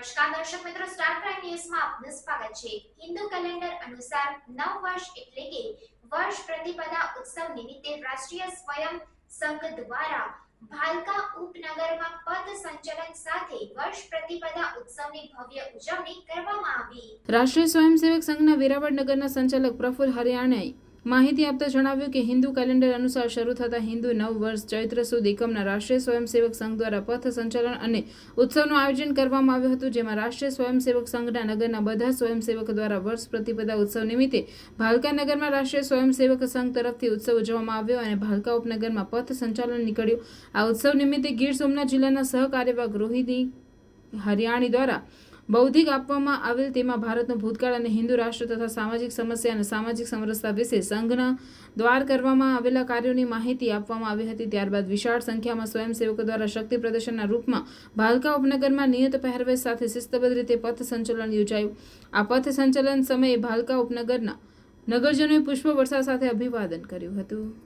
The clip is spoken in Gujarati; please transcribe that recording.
નમસ્કાર દર્શક મિત્રો સ્ટાર પ્રાઇમ ન્યૂઝમાં આપનું સ્વાગત છે. હિન્દુ કેલેન્ડર અનુસાર નવ વર્ષ એટલે કે વર્ષ પ્રતિપદા ઉત્સવ નિમિત્તે રાષ્ટ્રીય સ્વયં સંઘ દ્વારા ભાલકા ઉપનગરમાં પદ સંચલન સાથે વર્ષ પ્રતિપદા ઉત્સવની ભવ્ય ઉજવણી કરવામાં આવી. રાષ્ટ્રીય સ્વયંસેવક સંઘના વેરાવળ નગરના સંચાલક પ્રફુલ્લ હરિયાણાએ માહિતી આપતા જણાવ્યું કે હિન્દુ કેલેન્ડર અનુસાર શરૂ થતા હિન્દુ નવ વર્ષ ચૈત્ર સુદ એકમના રાષ્ટ્રીય સ્વયંસેવક સંઘ દ્વારા પથ સંચાલન અને ઉત્સવનું આયોજન કરવામાં આવ્યું હતું, જેમાં રાષ્ટ્રીય સ્વયંસેવક સંઘના નગરના બધા સ્વયંસેવક દ્વારા વર્ષ પ્રતિપદા ઉત્સવ નિમિત્તે ભાલકા નગરમાં રાષ્ટ્રીય સ્વયંસેવક સંઘ તરફથી ઉત્સવ ઉજવવામાં આવ્યો અને ભાલકા ઉપનગરમાં પથ સંચાલન નીકળ્યું. આ ઉત્સવ નિમિત્તે ગીર સોમનાથ જિલ્લાના સહકાર્યવાહક ગૃહિણી હરિયાણી દ્વારા બૌદ્ધિક આપવામાં આવેલ તેમાં ભારતનો ભૂતકાળ અને હિન્દુ રાષ્ટ્ર તથા સામાજિક સમસ્યા અને સામાજિક સમરસતા વિશે સંઘના દ્વાર કરવામાં આવેલા કાર્યોની માહિતી આપવામાં આવી હતી. ત્યારબાદ વિશાળ સંખ્યામાં સ્વયંસેવકો દ્વારા શક્તિ પ્રદર્શનના રૂપમાં ભાલકા ઉપનગરમાં નિયત પહેરવેશ સાથે શિસ્તબદ્ધ રીતે પથ સંચલન યોજાયું. આ પથ સંચલન સમયે ભાલકા ઉપનગરના નગરજનોએ પુષ્પ વર્ષા સાથે અભિવાદન કર્યું હતું.